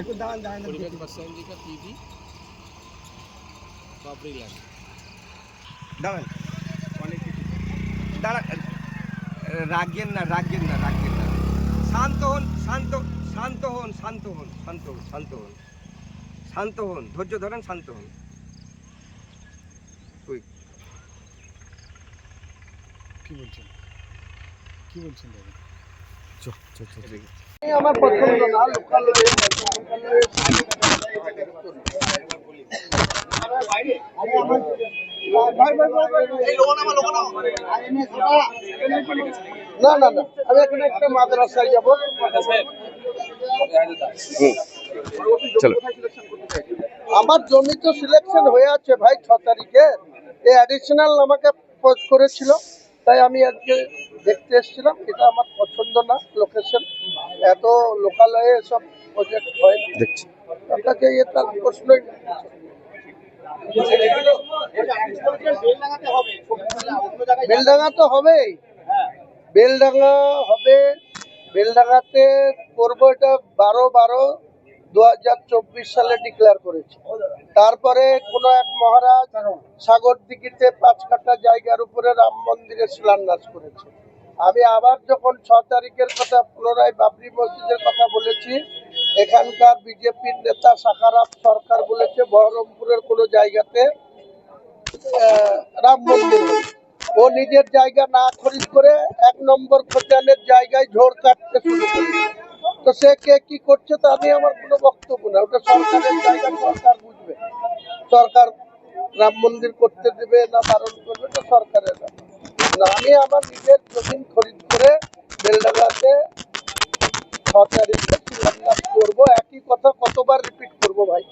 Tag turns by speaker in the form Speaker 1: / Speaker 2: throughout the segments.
Speaker 1: একটু দাঁড়ান দাঁড়ান
Speaker 2: পিভি
Speaker 1: দাঁড়ান। দাঁড়ান। রাগেন না রাগেন না রাগেন না। শান্ত হন শান্ত শান্ত হন শান্ত হন শান্ত হন শান্ত হন। শান্ত হন ধৈর্য ধরেন শান্ত হন।
Speaker 3: বলছেন? কি বলছেন দাদা?
Speaker 4: আমার পছন্দ না লোকাল না না না আমি এখানে একটা মাদ্রাসায় যাব।
Speaker 1: চলো।
Speaker 4: আমার জমি তো সিলেকশন হয়ে আছে ভাই ছ তারিখে। এই অ্যাডিশনাল আমাকে পোস্ট করেছিল। তাই আমি আজকে দেখতে এসেছিলাম এটা আমার পছন্দ না লোকেশন এত লোকালয়ে এসব প্রজেক্ট হয় না।
Speaker 1: দেখছি
Speaker 4: আপনাকে ইয়ে তার প্রশ্নই নেই। বেলডাঙ্গা তো হবেই বেলডাঙ্গা হবে বেলডাঙ্গাতে করব এটা বারো বারো দু হাজার চব্বিশ সালে ডিক্লেয়ার করেছে তারপরে কোনো এক মহারাজ সাগর দিঘিতে পাঁচ কাটা জায়গার উপরে রাম মন্দিরে শিলান্যাস করেছে আমি আবার যখন ছ তারিখের কথা পুনরায় বাবরি মসজিদের কথা বলেছি, এখানকার বিজেপির নেতা সাকারাম সরকার বলেছে, বহরমপুরের কোনো জায়গাতে রাম মন্দির। ও নিজের জায়গা না খরিদ করে এক নম্বর খোঁজানের জায়গায় ঝোড় কাটতে শুরু করেছে তো সে কে কি করছে তা নিয়ে আমার কোনো বক্তব্য না। ওটা সরকারের জায়গা, সরকার বুঝবে। সরকার রাম মন্দির করতে দেবে না বারণ করবে তো সরকারের না, আমি আমার নিজের জমিন খরিদ করে বেলডাঙ্গাতে ছ শিলান্যাস করব। একই কথা কতবার রিপিট করব ভাই?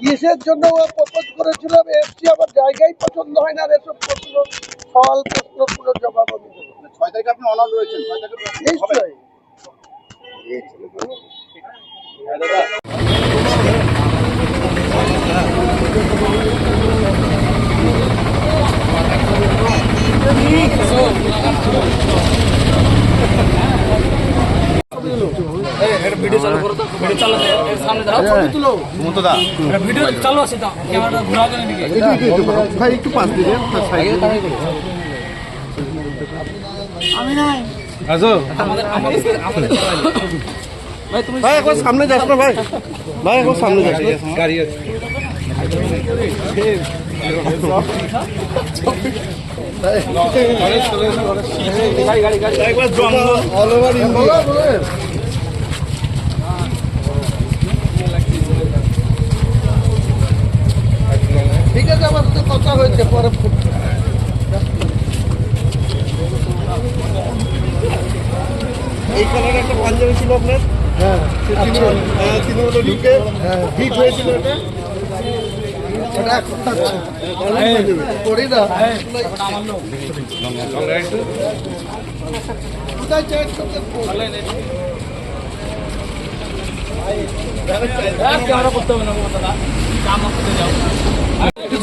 Speaker 4: কিসের জন্য ও প্রপোজ করেছিল আমি এসছি আমার জায়গায় পছন্দ হয় না এসব প্রশ্ন সওয়াল প্রশ্ন পুরো জবাব আমি দেবো
Speaker 2: ছয় তারিখে আপনি অনার রয়েছেন ছয় তারিখে
Speaker 4: নিশ্চয়ই।
Speaker 5: ভিডিও চালু করো তো। ভিডিও চালু এর সামনে দাঁড়াও ছবি তুলো। এটা ভিডিও চালু আছে তো ক্যামেরাটা ঘোরাও দেন এদিকে।
Speaker 4: ভাই একটু পাশ দিবে
Speaker 5: আমাদের আমাদের আমাদের ভাই তুমি
Speaker 4: ভাই একবার সামনে যাস না ভাই। ভাই একবার সামনে যাস
Speaker 1: গাড়ি আছে।
Speaker 5: গাড়ি গাড়ি। গাড়ি
Speaker 4: অল ওভার ইন্ডিয়া ঠিক আছে আমার সাথে কথা হয়েছে পরে ফোন করব।
Speaker 1: এই কালার একটা পাঞ্জাবি ছিল আপনার
Speaker 4: হ্যাঁ
Speaker 1: তৃণমূলে ঢুকে হিট হয়েছিল এটা
Speaker 4: করতে
Speaker 5: করতে হবে না দাদা কাম করতে যাও